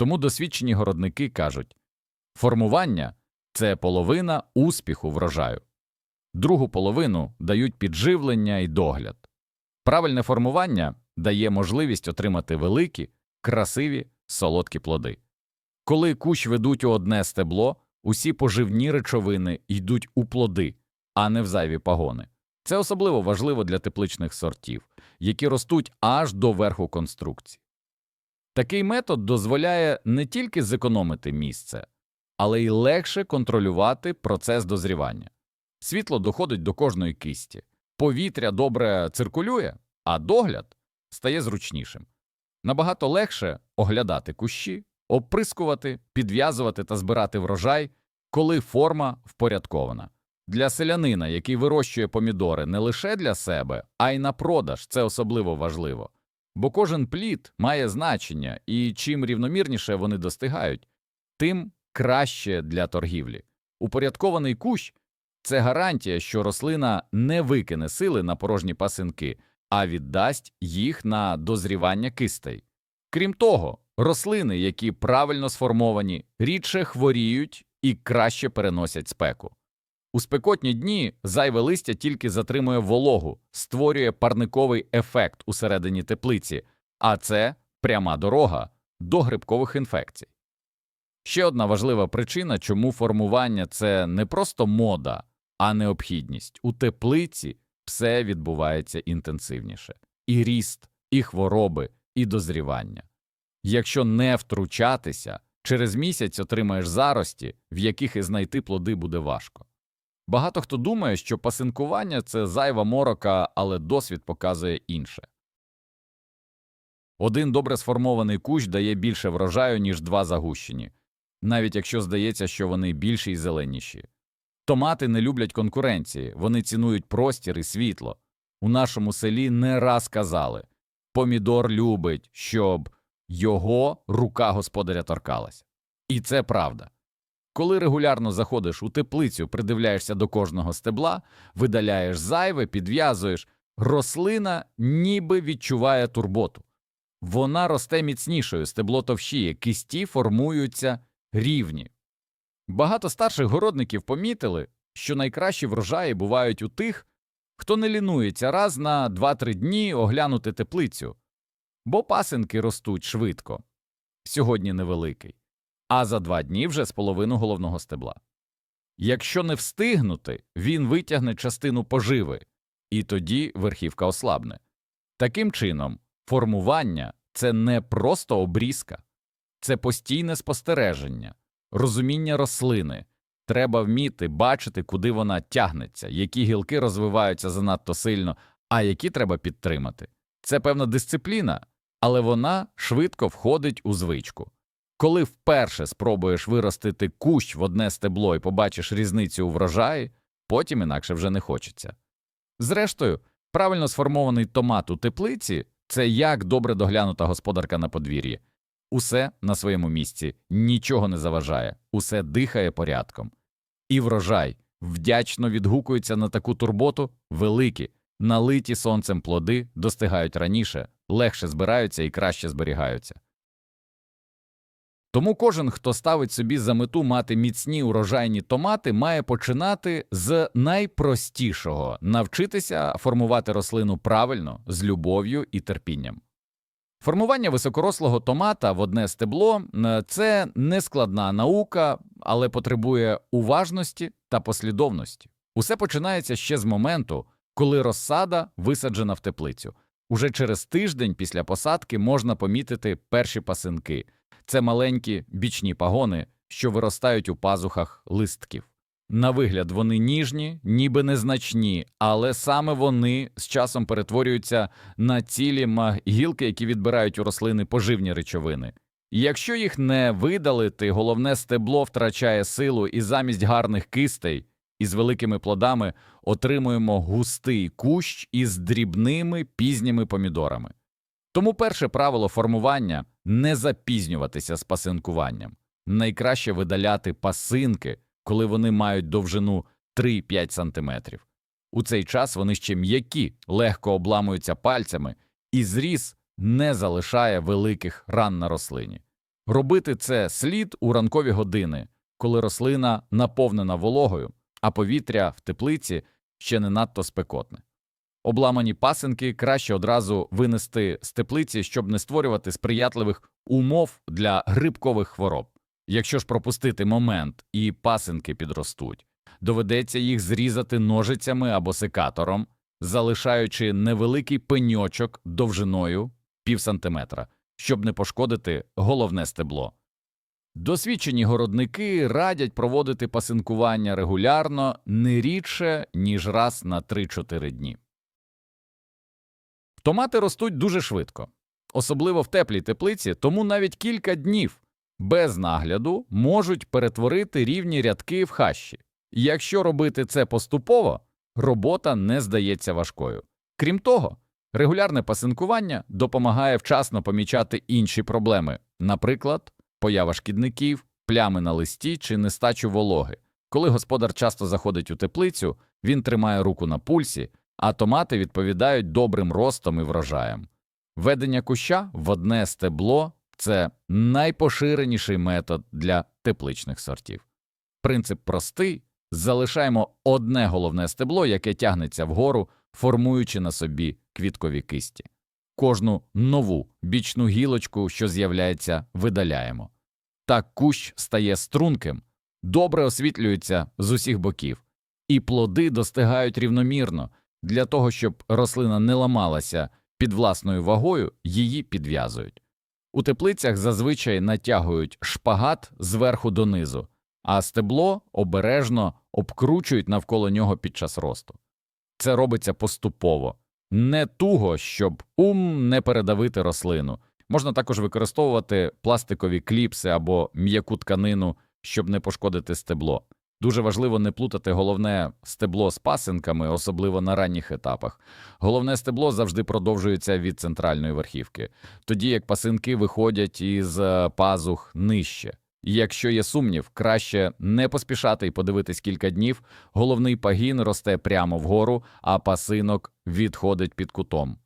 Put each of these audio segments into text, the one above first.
Тому досвідчені городники кажуть формування це половина успіху врожаю, другу половину дають підживлення і догляд. Правильне формування дає можливість отримати великі, красиві, солодкі плоди. Коли кущ ведуть у одне стебло, усі поживні речовини йдуть у плоди, а не в зайві пагони. Це особливо важливо для тепличних сортів, які ростуть аж до верху конструкції. Такий метод дозволяє не тільки зекономити місце, але й легше контролювати процес дозрівання. Світло доходить до кожної кисті, повітря добре циркулює, а догляд стає зручнішим. Набагато легше оглядати кущі, оприскувати, підв'язувати та збирати врожай, коли форма впорядкована. Для селянина, який вирощує помідори не лише для себе, а й на продаж, це особливо важливо. Бо кожен плід має значення, і чим рівномірніше вони достигають, тим краще для торгівлі. Упорядкований кущ це гарантія, що рослина не викине сили на порожні пасинки, а віддасть їх на дозрівання кистей. Крім того, рослини, які правильно сформовані, рідше хворіють і краще переносять спеку. У спекотні дні зайве листя тільки затримує вологу, створює парниковий ефект усередині теплиці, а це пряма дорога до грибкових інфекцій. Ще одна важлива причина, чому формування це не просто мода, а необхідність. У теплиці все відбувається інтенсивніше і ріст, і хвороби, і дозрівання. Якщо не втручатися, через місяць отримаєш зарості, в яких і знайти плоди буде важко. Багато хто думає, що пасинкування це зайва морока, але досвід показує інше. Один добре сформований кущ дає більше врожаю, ніж два загущені, навіть якщо здається, що вони більші й зеленіші. Томати не люблять конкуренції, вони цінують простір і світло. У нашому селі не раз казали помідор любить, щоб його рука господаря торкалась. І це правда. Коли регулярно заходиш у теплицю, придивляєшся до кожного стебла, видаляєш зайве, підв'язуєш, рослина ніби відчуває турботу. Вона росте міцнішою, стебло товщіє, кисті формуються рівні. Багато старших городників помітили, що найкращі врожаї бувають у тих, хто не лінується раз на 2-3 дні оглянути теплицю, бо пасинки ростуть швидко, сьогодні невеликий, а за два дні вже з половину головного стебла. Якщо не встигнути, він витягне частину поживи, і тоді верхівка ослабне. Таким чином, формування це не просто обрізка, це постійне спостереження, розуміння рослини. Треба вміти бачити, куди вона тягнеться, які гілки розвиваються занадто сильно, а які треба підтримати. Це певна дисципліна, але вона швидко входить у звичку. Коли вперше спробуєш виростити кущ в одне стебло і побачиш різницю у врожаї, потім інакше вже не хочеться. Зрештою, правильно сформований томат у теплиці це як добре доглянута господарка на подвір'ї. Усе на своєму місці, нічого не заважає, усе дихає порядком. І врожай вдячно відгукується на таку турботу великі, налиті сонцем плоди достигають раніше, легше збираються і краще зберігаються. Тому кожен, хто ставить собі за мету мати міцні урожайні томати, має починати з найпростішого навчитися формувати рослину правильно, з любов'ю і терпінням. Формування високорослого томата в одне стебло е, це нескладна наука, але потребує уважності та послідовності. Усе починається ще з моменту, коли розсада висаджена в теплицю. Уже через тиждень після посадки можна помітити перші пасинки це маленькі бічні пагони, що виростають у пазухах листків. На вигляд вони ніжні, ніби незначні, але саме вони з часом перетворюються на цілі гілки, які відбирають у рослини поживні речовини. Якщо їх не видалити, головне стебло втрачає силу, і замість гарних кистей із великими плодами отримуємо густий кущ із дрібними пізніми помідорами. Тому перше правило формування не запізнюватися з пасинкуванням. Найкраще видаляти пасинки коли вони мають довжину 3-5 см. У цей час вони ще м'які, легко обламуються пальцями, і зріз не залишає великих ран на рослині. Робити це слід у ранкові години, коли рослина наповнена вологою, а повітря в теплиці ще не надто спекотне. Обламані пасинки краще одразу винести з теплиці, щоб не створювати сприятливих умов для грибкових хвороб. Якщо ж пропустити момент і пасинки підростуть, доведеться їх зрізати ножицями або секатором, залишаючи невеликий пеньочок довжиною пів сантиметра, щоб не пошкодити головне стебло. Досвідчені городники радять проводити пасинкування регулярно не рідше, ніж раз на 3-4 дні. Томати ростуть дуже швидко, особливо в теплій теплиці, тому навіть кілька днів без нагляду можуть перетворити рівні рядки в хащі. Якщо робити це поступово, робота не здається важкою. Крім того, регулярне пасинкування допомагає вчасно помічати інші проблеми, наприклад, поява шкідників, плями на листі чи нестачу вологи. Коли господар часто заходить у теплицю, він тримає руку на пульсі, а томати відповідають добрим ростом і врожаєм. Ведення куща в одне стебло це найпоширеніший метод для тепличних сортів. Принцип простий залишаємо одне головне стебло, яке тягнеться вгору, формуючи на собі квіткові кисті. Кожну нову бічну гілочку, що з'являється, видаляємо. Так кущ стає струнким, добре освітлюється з усіх боків, і плоди достигають рівномірно. Для того, щоб рослина не ламалася під власною вагою, її підв'язують. У теплицях зазвичай натягують шпагат зверху донизу, а стебло обережно обкручують навколо нього під час росту. Це робиться поступово, не туго, щоб ум не передавити рослину. Можна також використовувати пластикові кліпси або м'яку тканину, щоб не пошкодити стебло. Дуже важливо не плутати головне стебло з пасинками, особливо на ранніх етапах. Головне стебло завжди продовжується від центральної верхівки, тоді як пасинки виходять із е, пазух нижче. І якщо є сумнів, краще не поспішати і подивитись кілька днів. Головний пагін росте прямо вгору, а пасинок відходить під кутом.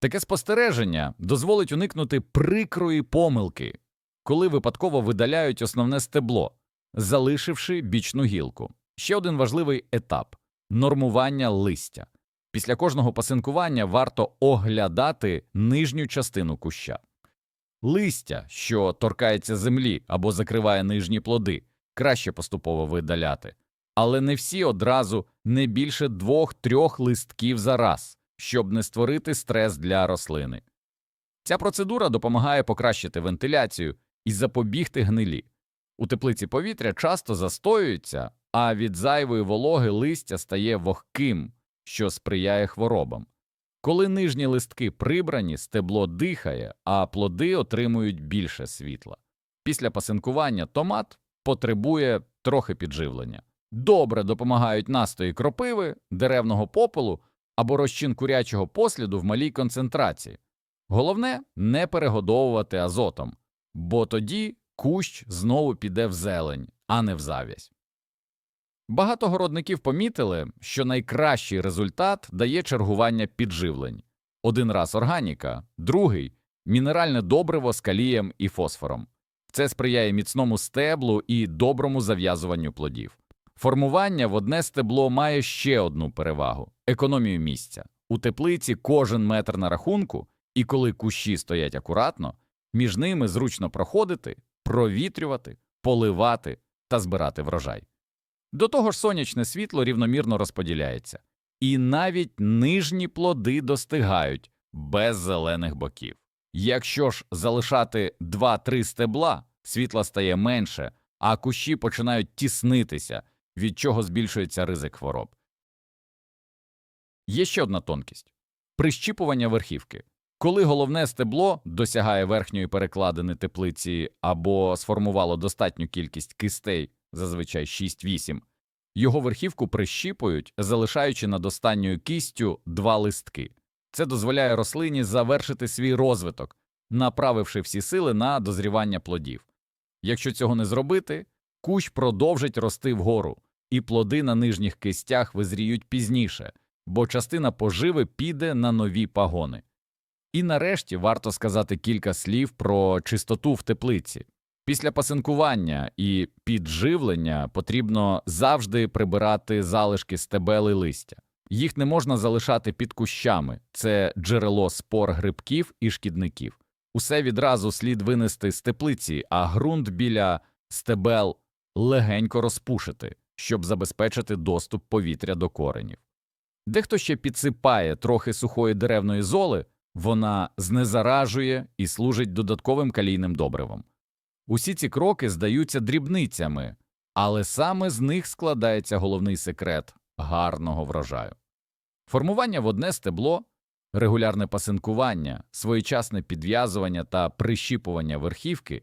Таке спостереження дозволить уникнути прикрої помилки, коли випадково видаляють основне стебло, залишивши бічну гілку. Ще один важливий етап нормування листя. Після кожного пасинкування варто оглядати нижню частину куща. Листя, що торкається землі або закриває нижні плоди, краще поступово видаляти, але не всі одразу не більше двох-трьох листків за раз, щоб не створити стрес для рослини. Ця процедура допомагає покращити вентиляцію і запобігти гнилі. У теплиці повітря часто застоюється, а від зайвої вологи листя стає вогким, що сприяє хворобам. Коли нижні листки прибрані, стебло дихає, а плоди отримують більше світла. Після пасинкування томат потребує трохи підживлення. Добре допомагають настої кропиви, деревного попелу або розчин курячого посліду в малій концентрації. Головне не перегодовувати азотом, бо тоді кущ знову піде в зелень, а не в завязь. Багато городників помітили, що найкращий результат дає чергування підживлень один раз органіка, другий мінеральне добриво з калієм і фосфором. Це сприяє міцному стеблу і доброму зав'язуванню плодів. Формування в одне стебло має ще одну перевагу економію місця. У теплиці кожен метр на рахунку, і коли кущі стоять акуратно, між ними зручно проходити, провітрювати, поливати та збирати врожай. До того ж, сонячне світло рівномірно розподіляється, і навіть нижні плоди достигають без зелених боків. Якщо ж залишати 2-3 стебла, світла стає менше, а кущі починають тіснитися, від чого збільшується ризик хвороб. Є ще одна тонкість прищіпування верхівки. Коли головне стебло досягає верхньої перекладини теплиці або сформувало достатню кількість кистей, зазвичай 6-8, його верхівку прищіпують, залишаючи над останньою кістю два листки. Це дозволяє рослині завершити свій розвиток, направивши всі сили на дозрівання плодів. Якщо цього не зробити, кущ продовжить рости вгору, і плоди на нижніх кистях визріють пізніше, бо частина поживи піде на нові пагони. І нарешті варто сказати кілька слів про чистоту в теплиці. Після пасинкування і підживлення потрібно завжди прибирати залишки стебел і листя. Їх не можна залишати під кущами це джерело спор грибків і шкідників. Усе відразу слід винести з теплиці, а ґрунт біля стебел легенько розпушити, щоб забезпечити доступ повітря до коренів. Дехто ще підсипає трохи сухої деревної золи, вона знезаражує і служить додатковим калійним добривом. Усі ці кроки здаються дрібницями, але саме з них складається головний секрет гарного врожаю. Формування в одне стебло, регулярне пасинкування, своєчасне підв'язування та прищіпування верхівки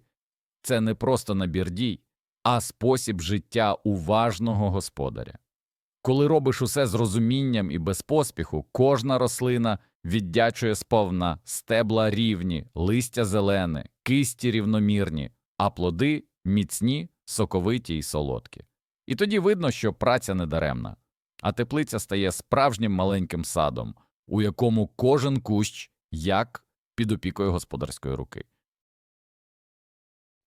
це не просто набір дій, а спосіб життя уважного господаря. Коли робиш усе з розумінням і без поспіху, кожна рослина віддячує сповна стебла рівні, листя зелене, кисті рівномірні, а плоди міцні, соковиті і солодкі. І тоді видно, що праця недаремна, а теплиця стає справжнім маленьким садом, у якому кожен кущ як під опікою господарської руки.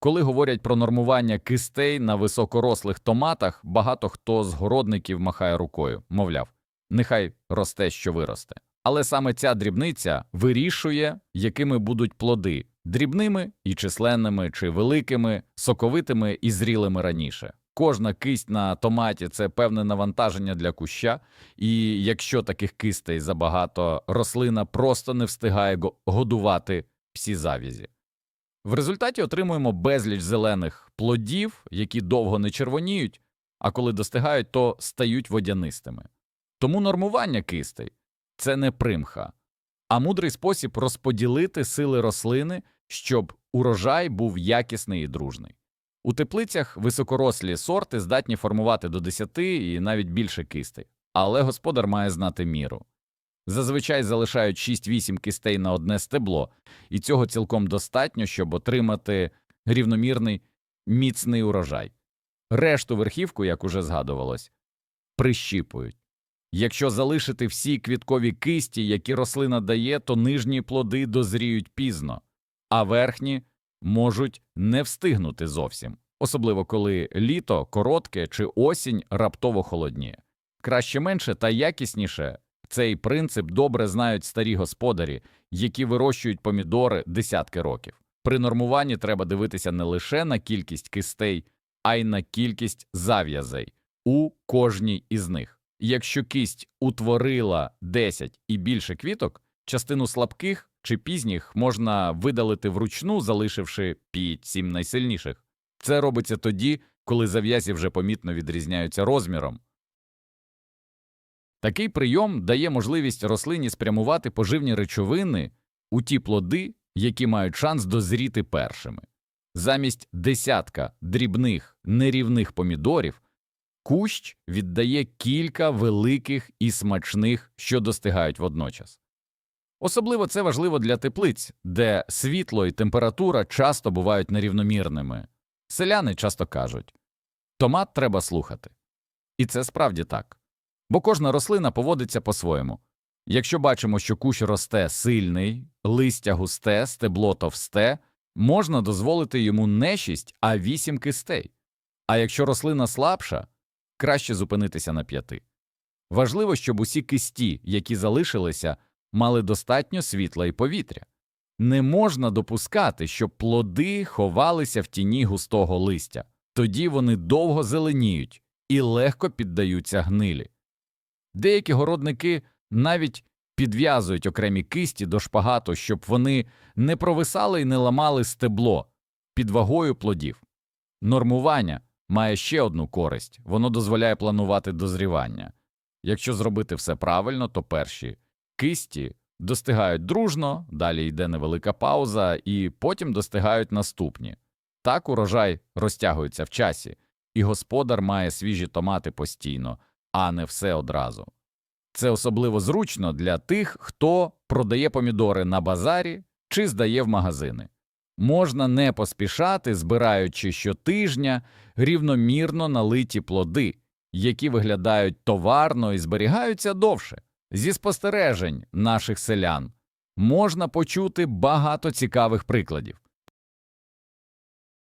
Коли говорять про нормування кистей на високорослих томатах, багато хто з городників махає рукою, мовляв, нехай росте, що виросте. Але саме ця дрібниця вирішує, якими будуть плоди дрібними і численними чи великими, соковитими і зрілими раніше. Кожна кисть на томаті це певне навантаження для куща, і якщо таких кистей забагато, рослина просто не встигає годувати всі завязі. В результаті отримуємо безліч зелених плодів, які довго не червоніють, а коли достигають, то стають водянистими. Тому нормування кистей це не примха, а мудрий спосіб розподілити сили рослини, щоб урожай був якісний і дружний. У теплицях високорослі сорти здатні формувати до 10 і навіть більше кистей, але господар має знати міру. Зазвичай залишають 6-8 кистей на одне стебло, і цього цілком достатньо, щоб отримати рівномірний міцний урожай. Решту верхівку, як уже згадувалось, прищіпують. Якщо залишити всі квіткові кисті, які рослина дає, то нижні плоди дозріють пізно, а верхні можуть не встигнути зовсім, особливо коли літо коротке чи осінь раптово холодніє. Краще менше та якісніше цей принцип добре знають старі господарі, які вирощують помідори десятки років. При нормуванні треба дивитися не лише на кількість кистей, а й на кількість зав'язей у кожній із них. Якщо кість утворила 10 і більше квіток, частину слабких чи пізніх можна видалити вручну, залишивши 5-7 найсильніших. Це робиться тоді, коли зав'язі вже помітно відрізняються розміром. Такий прийом дає можливість рослині спрямувати поживні речовини у ті плоди, які мають шанс дозріти першими. Замість десятка дрібних нерівних помідорів кущ віддає кілька великих і смачних, що достигають водночас. Особливо це важливо для теплиць, де світло і температура часто бувають нерівномірними. Селяни часто кажуть томат треба слухати. І це справді так. Бо кожна рослина поводиться по-своєму. Якщо бачимо, що кущ росте сильний, листя густе, стебло товсте, можна дозволити йому не шість, а вісім кистей. А якщо рослина слабша, краще зупинитися на п'яти. Важливо, щоб усі кисті, які залишилися, мали достатньо світла і повітря. Не можна допускати, щоб плоди ховалися в тіні густого листя, тоді вони довго зеленіють і легко піддаються гнилі. Деякі городники навіть підв'язують окремі кисті до шпагату, щоб вони не провисали і не ламали стебло під вагою плодів. Нормування має ще одну користь воно дозволяє планувати дозрівання. Якщо зробити все правильно, то перші кисті достигають дружно, далі йде невелика пауза, і потім достигають наступні. Так урожай розтягується в часі, і господар має свіжі томати постійно, а не все одразу. Це особливо зручно для тих, хто продає помідори на базарі чи здає в магазини. Можна не поспішати, збираючи щотижня рівномірно налиті плоди, які виглядають товарно і зберігаються довше. Зі спостережень наших селян можна почути багато цікавих прикладів.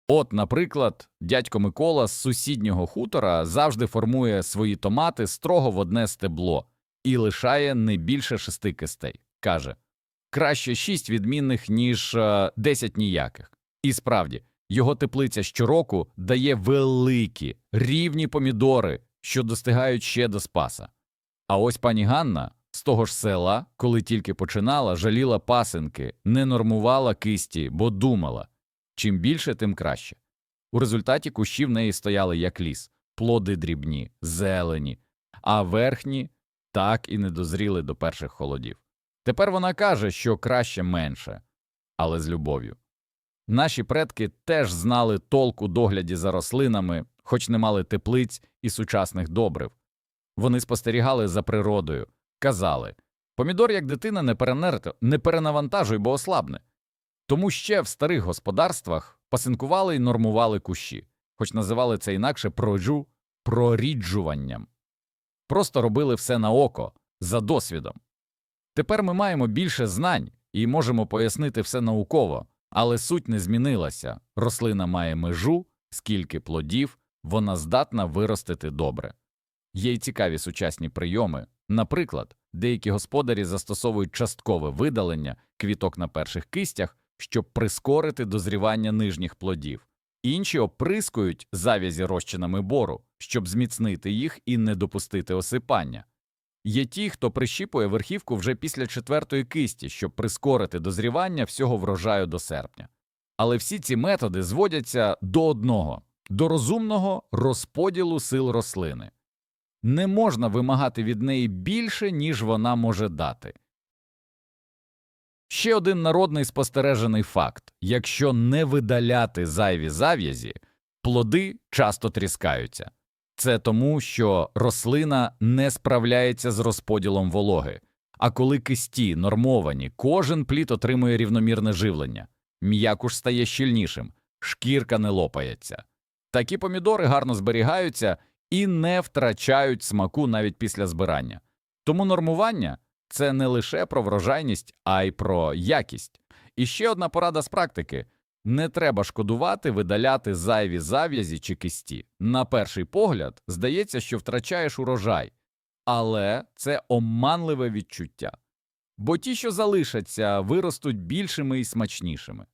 От, наприклад, дядько Микола з сусіднього хутора завжди формує свої томати строго в одне стебло і лишає не більше шести кистей. Каже краще шість відмінних, ніж е, десять ніяких. І справді, його теплиця щороку дає великі, рівні помідори, що достигають ще до спаса. А ось пані Ганна з того ж села, коли тільки починала, жаліла пасинки, не нормувала кисті, бо думала чим більше, тим краще. У результаті кущі в неї стояли як ліс, плоди дрібні, зелені, а верхні так і не дозріли до перших холодів. Тепер вона каже, що краще менше, але з любов'ю. Наші предки теж знали толк у догляді за рослинами, хоч не мали теплиць і сучасних добрив. Вони спостерігали за природою, казали помідор, як дитина, не не перенавантажуй, бо ослабне. Тому ще в старих господарствах пасинкували і нормували кущі, хоч називали це інакше проджу проріджуванням. Просто робили все на око, за досвідом. Тепер ми маємо більше знань і можемо пояснити все науково, але суть не змінилася рослина має межу, скільки плодів, вона здатна виростити добре. Є й цікаві сучасні прийоми. Наприклад, деякі господарі застосовують часткове видалення квіток на перших кистях, щоб прискорити дозрівання нижніх плодів. Інші оприскують завязі розчинами бору, щоб зміцнити їх і не допустити осипання. Є ті, хто прищіпує верхівку вже після четвертої кисті, щоб прискорити дозрівання всього врожаю до серпня. Але всі ці методи зводяться до одного до розумного розподілу сил рослини. Не можна вимагати від неї більше, ніж вона може дати. Ще один народний спостережений факт якщо не видаляти зайві зав'язі, плоди часто тріскаються. Це тому, що рослина не справляється з розподілом вологи, а коли кисті нормовані, кожен плід отримує рівномірне живлення, м'якуш стає щільнішим, шкірка не лопається. Такі помідори гарно зберігаються і не втрачають смаку навіть після збирання. Тому нормування це не лише про врожайність, а й про якість. І ще одна порада з практики не треба шкодувати, видаляти зайві зав'язі чи кисті. На перший погляд, здається, що втрачаєш урожай, але це оманливе відчуття. Бо ті, що залишаться, виростуть більшими і смачнішими.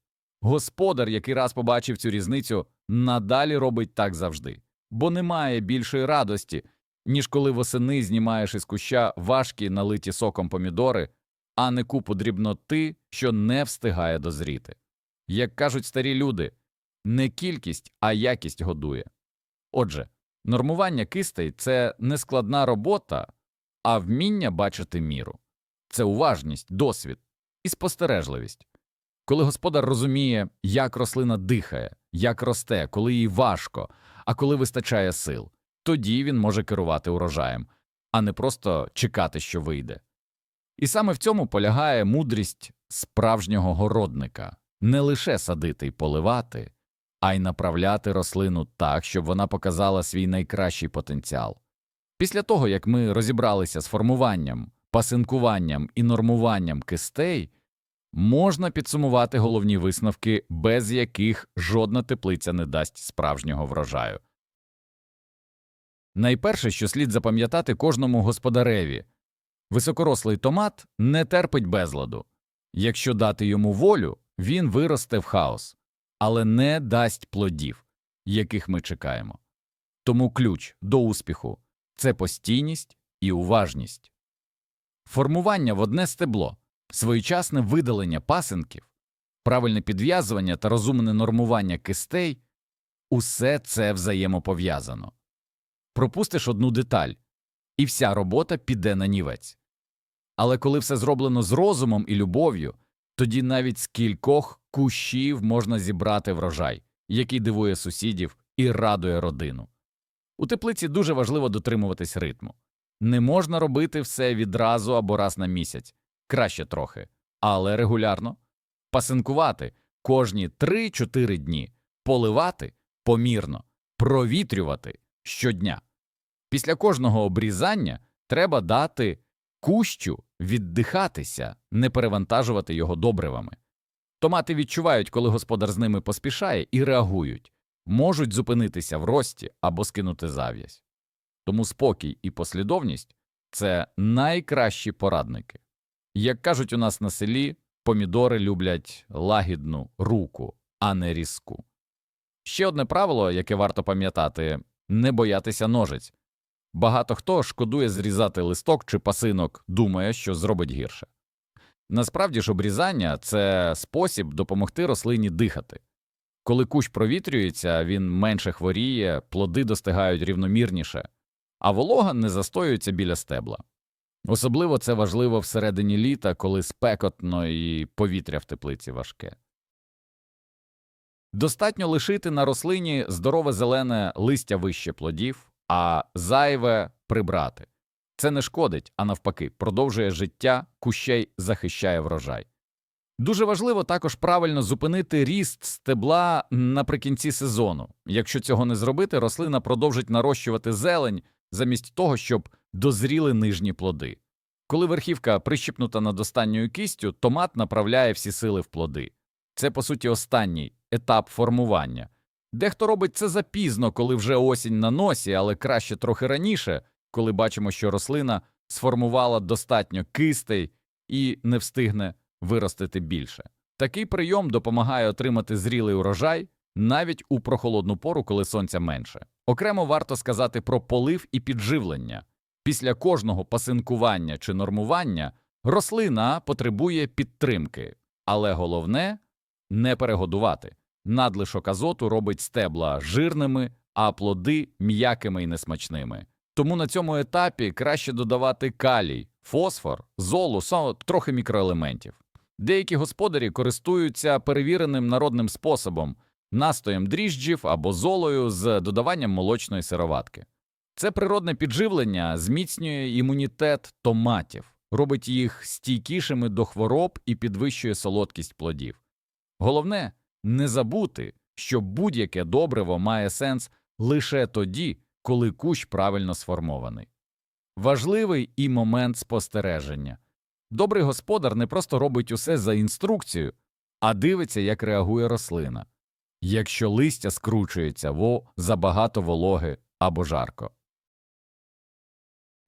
Господар, який раз побачив цю різницю, надалі робить так завжди, бо немає більшої радості, ніж коли восени знімаєш із куща важкі налиті соком помідори, а не купу дрібноти, що не встигає дозріти. Як кажуть старі люди, не кількість, а якість годує. Отже, нормування кистей це не складна робота, а вміння бачити міру, це уважність, досвід і спостережливість. Коли господар розуміє, як рослина дихає, як росте, коли їй важко, а коли вистачає сил, тоді він може керувати урожаєм, а не просто чекати, що вийде. І саме в цьому полягає мудрість справжнього городника не лише садити й поливати, а й направляти рослину так, щоб вона показала свій найкращий потенціал. Після того, як ми розібралися з формуванням, пасинкуванням і нормуванням кистей, можна підсумувати головні висновки, без яких жодна теплиця не дасть справжнього врожаю. Найперше, що слід запам'ятати кожному господареві високорослий томат не терпить безладу. Якщо дати йому волю, він виросте в хаос, але не дасть плодів, яких ми чекаємо. Тому ключ до успіху це постійність і уважність. Формування в одне стебло, своєчасне видалення пасинків, правильне підв'язування та розумне нормування кистей усе це взаємопов'язано. Пропустиш одну деталь, і вся робота піде на нівець. Але коли все зроблено з розумом і любов'ю, тоді навіть з кількох кущів можна зібрати врожай, який дивує сусідів і радує родину. У теплиці дуже важливо дотримуватись ритму. Не можна робити все відразу або раз на місяць, краще трохи, але регулярно пасинкувати кожні 3-4 дні, поливати помірно, провітрювати щодня. Після кожного обрізання треба дати кущу віддихатися, не перевантажувати його добривами. Томати відчувають, коли господар з ними поспішає, і реагують, можуть зупинитися в рості або скинути зав'язь. Тому спокій і послідовність це найкращі порадники. Як кажуть у нас на селі, помідори люблять лагідну руку, а не різку. Ще одне правило, яке варто пам'ятати не боятися ножиць. Багато хто шкодує зрізати листок чи пасинок, думає, що зробить гірше. Насправді ж обрізання це спосіб допомогти рослині дихати. Коли кущ провітрюється, він менше хворіє, плоди достигають рівномірніше, а волога не застоюється біля стебла. Особливо це важливо всередині літа, коли спекотно і повітря в теплиці важке. Достатньо лишити на рослині здорове зелене листя вище плодів, а зайве прибрати. Це не шкодить, а навпаки, продовжує життя, кущей захищає врожай. Дуже важливо також правильно зупинити ріст стебла наприкінці сезону. Якщо цього не зробити, рослина продовжить нарощувати зелень замість того, щоб дозріли нижні плоди. Коли верхівка прищіпнута над останньою кістю, томат направляє всі сили в плоди. Це, по суті, останній етап формування. Дехто робить це запізно, коли вже осінь на носі, але краще трохи раніше, коли бачимо, що рослина сформувала достатньо кистей і не встигне виростити більше. Такий прийом допомагає отримати зрілий урожай навіть у прохолодну пору, коли сонця менше. Окремо варто сказати про полив і підживлення. Після кожного пасинкування чи нормування рослина потребує підтримки, але головне не перегодувати. Надлишок азоту робить стебла жирними, а плоди м'якими і несмачними. Тому на цьому етапі краще додавати калій, фосфор, золу, трохи мікроелементів. Деякі господарі користуються перевіреним народним способом настоєм дріжджів або золою з додаванням молочної сироватки. Це природне підживлення зміцнює імунітет томатів, робить їх стійкішими до хвороб і підвищує солодкість плодів. Головне не забути, що будь-яке добриво має сенс лише тоді, коли кущ правильно сформований. Важливий і момент спостереження. Добрий господар не просто робить усе за інструкцією, а дивиться, як реагує рослина. Якщо листя скручується во забагато вологи або жарко.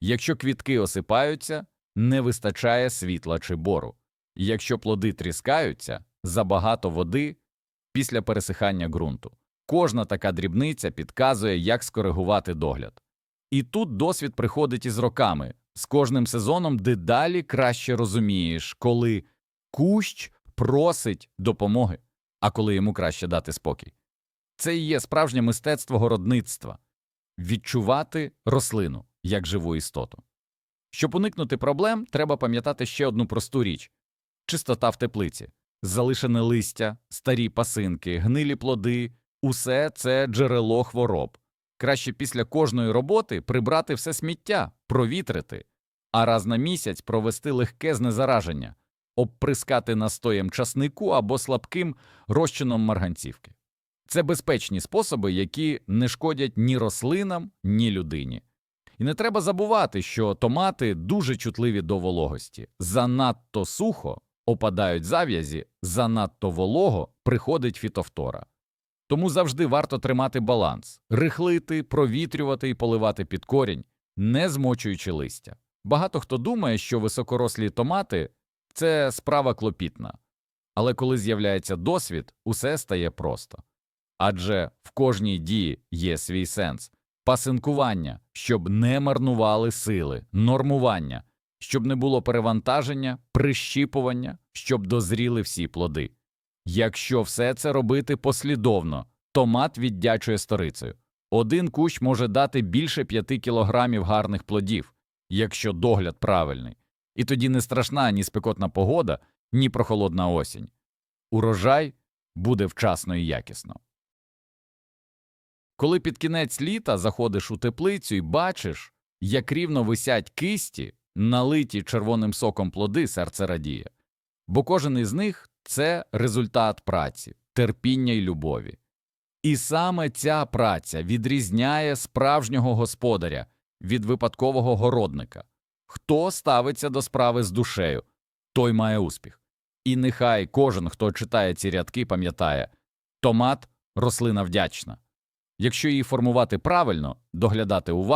Якщо квітки осипаються, не вистачає світла чи бору. Якщо плоди тріскаються, забагато води після пересихання ґрунту. Кожна така дрібниця підказує, як скоригувати догляд. І тут досвід приходить із роками. З кожним сезоном дедалі краще розумієш, коли кущ просить допомоги, а коли йому краще дати спокій. Це і є справжнє мистецтво городництва відчувати рослину як живу істоту. Щоб уникнути проблем, треба пам'ятати ще одну просту річ чистота в теплиці, залишене листя, старі пасинки, гнилі плоди усе це джерело хвороб. Краще після кожної роботи прибрати все сміття, провітрити, а раз на місяць провести легке знезараження, обприскати настоєм часнику або слабким розчином марганцівки. Це безпечні способи, які не шкодять ні рослинам, ні людині. І не треба забувати, що томати дуже чутливі до вологості. Занадто сухо опадають зав'язі, занадто волого приходить фітофтора. Тому завжди варто тримати баланс, рихлити, провітрювати і поливати під корінь, не змочуючи листя. Багато хто думає, що високорослі томати це справа клопітна. Але коли з'являється досвід, усе стає просто. Адже в кожній дії є свій сенс пасинкування, щоб не марнували сили, нормування, щоб не було перевантаження, прищіпування, щоб дозріли всі плоди. Якщо все це робити послідовно, томат віддячує сторицею. Один кущ може дати більше 5 кілограмів гарних плодів, якщо догляд правильний. І тоді не страшна ні спекотна погода, ні прохолодна осінь. Урожай буде вчасно і якісно. Коли під кінець літа заходиш у теплицю і бачиш, як рівно висять кисті, налиті червоним соком плоди, серце радіє. Бо кожен із них це результат праці, терпіння й любові. І саме ця праця відрізняє справжнього господаря від випадкового городника. Хто ставиться до справи з душею, той має успіх. І нехай кожен, хто читає ці рядки, пам'ятає томат рослина вдячна. Якщо її формувати правильно, доглядати уважно,